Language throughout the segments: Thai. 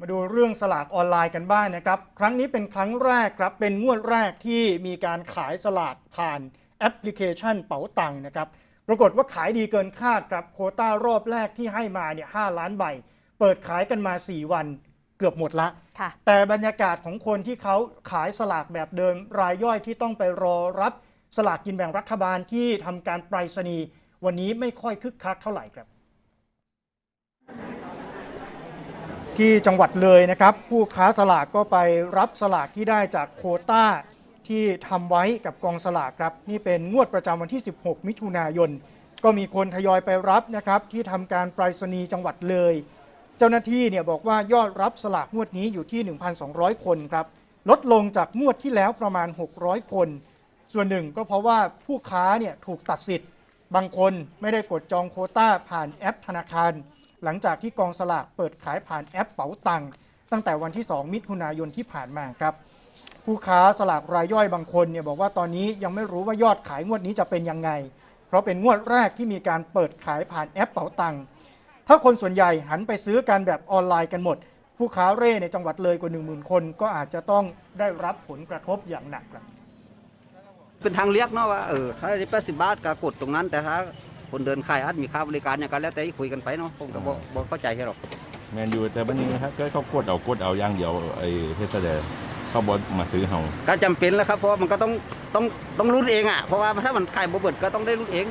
มาดูเรื่องสลากออนไลน์กันบ้างนะครับ ครั้งนี้เป็นครั้งแรกครับเป็นงวดแรกที่มีการขายสลากผ่านแอปพลิเคชันเป๋าตังค์นะครับปรากฏว่าขายดีเกินคาดครับโควต้ารอบแรกที่ให้มาเนี่ย5ล้านใบ เปิดขายกันมา 4 วันเกือบหมดละค่ะแต่บรรยากาศของคนที่เขาขายสลากแบบเดิมรายย่อยที่ต้องไปรอรับสลากกินแบ่งรัฐบาลที่ทำการไปรษณีย์วันนี้ไม่ค่อยคึกคักเท่าไหร่ครับ ที่จังหวัดเลยนะครับ ผู้ค้าสลากก็ไปรับสลากที่ได้จากโคต้าที่ทำไว้กับกองสลากครับ นี่เป็นงวดประจำวันที่ 16 มิถุนายน ก็มีคนทยอยไปรับนะครับที่ทำการไปรษณีย์จังหวัดเลย เจ้าหน้าที่เนี่ยบอกว่ายอดรับสลากงวดนี้อยู่ที่ 1,200 คนครับลดลงจากงวดที่แล้วประมาณ 600 คน ส่วนหนึ่งก็เพราะว่าผู้ค้าเนี่ยถูกตัดสิทธิ์ บางคนไม่ได้กดจองโคต้าผ่านแอปธนาคาร หลังจากที่กองสลากเปิดขายผ่านแอปเป๋าตังตั้งแต่วันที่ 2 มิถุนายนที่ผ่านมาครับ ผู้ค้าสลากรายย่อยบางคนเนี่ยบอกว่าตอนนี้ยังไม่รู้ว่ายอดขายงวดนี้จะเป็นยังไง เพราะเป็นงวดแรกที่มีการเปิดขายผ่านแอปเป๋าตังถ้าคนส่วนใหญ่หันไปซื้อกันแบบออนไลน์กันหมด ผู้ค้าเร่ในจังหวัดเลยกว่า 1 0,000 คน ก็อาจจะต้องได้รับผลกระทบอย่างหนักครับเป็นทางเรียกเนาะว่าเออถ้าได้แปดสิบบาทก็กดตรงนั้นแต่ถ้า คนเดินขายอาจมีค่าบริการอย่างกันแล้วแต่ที่คุยกันไปเนาะผมก็บ่บ่เข้าใจให้หรอกแมนยูแต่บันนี้ถ้าเกิดเขากดเอากดเอาอย่างเดียวไอ้เทสเดเขาบอมาซื้อเฮาก็จำเป็นแล้วครับเพราะว่ามันก็ต้องต้องต้องรุ้นเองอะเพราะว่าถ้ามันขายบ่เบิดก็ต้องได้รุ้นเอง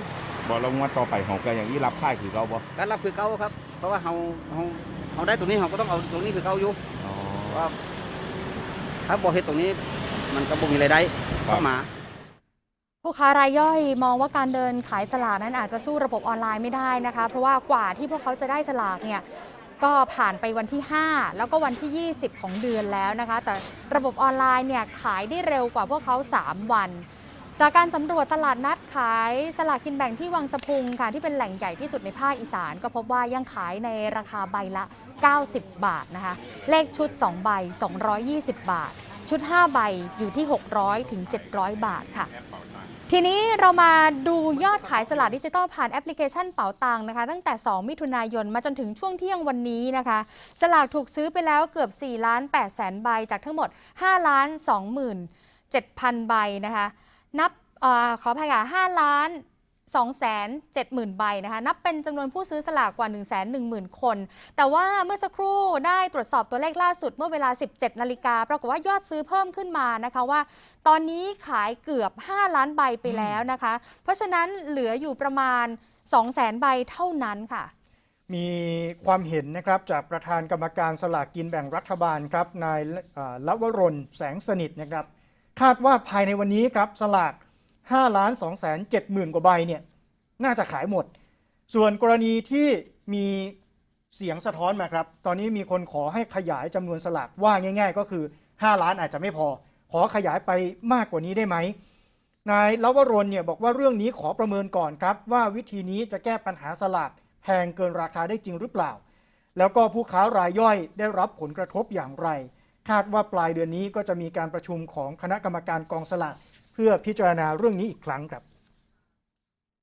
บอเรางวดต่อไปของก็อย่างนี้รับค่ายคือเขาบอการรับคือเก่าครับ เพราะว่าเฮาเฮาเฮาได้ตรงนี้เฮาก็ต้องเอาตรงนี้คือเก่าอยู่เพราะว่าถ้าบ่เฮ็ดตรงนี้ มันก็บ่มีรายได้เข้ามา ผู้ค้ารายย่อยมองว่าการเดินขายสลากนั้นอาจจะสู้ระบบออนไลน์ไม่ได้นะคะ เพราะว่ากว่าที่พวกเขาจะได้สลากเนี่ยก็ผ่านไปวันที่ 5 แล้วก็วันที่ 20 ของเดือนแล้วนะคะ แต่ระบบออนไลน์เนี่ยขายได้เร็วกว่าพวกเขา 3 วัน จากการสำรวจตลาดนัดขายสลากกินแบ่งที่วังสะพุงค่ะที่เป็นแหล่งใหญ่ที่สุดในภาคอีสาน ก็พบว่ายังขายในราคาใบละ 90 บาทนะคะ เลขชุด 2 ใบ 220 บาท ชุด 5 ใบอยู่ที่ 600ถึง700 บาทค่ะ ทีนี้เรามาดูยอดขายสลากดิจิตอลผ่านแอปพลิเคชันเป๋าตังนะคะ ตั้งแต่ 2 มิถุนายนมาจนถึงช่วงเที่ยงวันนี้นะคะ สลากถูกซื้อไปแล้วเกือบ4ล้าน8แสนใบจากทั้งหมด5ล้าน2หมื่น7,000 ใบนะคะ นับออขออภัยค่ะ5ล้าน 2แสน7หมื่นใบนะคะนับเป็นจำนวนผู้ซื้อสลากกว่า 1 1 0 0 0 0 คน แต่ว่าเมื่อสักครู่ได้ตรวจสอบตัวเลขล่าสุดเมื่อเวลา 17 นาฬิกาปรากฏว่ายอดซื้อเพิ่มขึ้นมานะคะว่า ตอนนี้ขายเกือบ 5 ล้านใบไปแล้วนะคะ เพราะฉะนั้นเหลืออยู่ประมาณ 2 0 0 0 0 0 ใบเท่านั้นค่ะ มีความเห็นนะครับจากประธานกรรมการสลากกินแบ่งรัฐบาลครับนายเอ่อลวรนแสงสนิทนะครับ คาดว่าภายในวันนี้ครับสลาก 5ล้าน2แสน7หมื่นกว่าใบเนี่ยน่าจะขายหมด ส่วนกรณีที่มีเสียงสะท้อนมาครับ ตอนนี้มีคนขอให้ขยายจำนวนสลากว่าง่าย ๆ ก็คือ 5 ล้านอาจจะไม่พอ ขอขยายไปมากกว่านี้ได้ไหมนายลวรนเนี่ยบอกว่าเรื่องนี้ขอประเมินก่อนครับ ว่าวิธีนี้จะแก้ปัญหาสลากแพงเกินราคาได้จริงหรือเปล่า แล้วก็ผู้ค้ารายย่อยได้รับผลกระทบอย่างไร คาดว่าปลายเดือนนี้ก็จะมีการประชุมของคณะกรรมการกองสลาก พื่อพิจารณาเรื่องนี้อีกครั้งครับ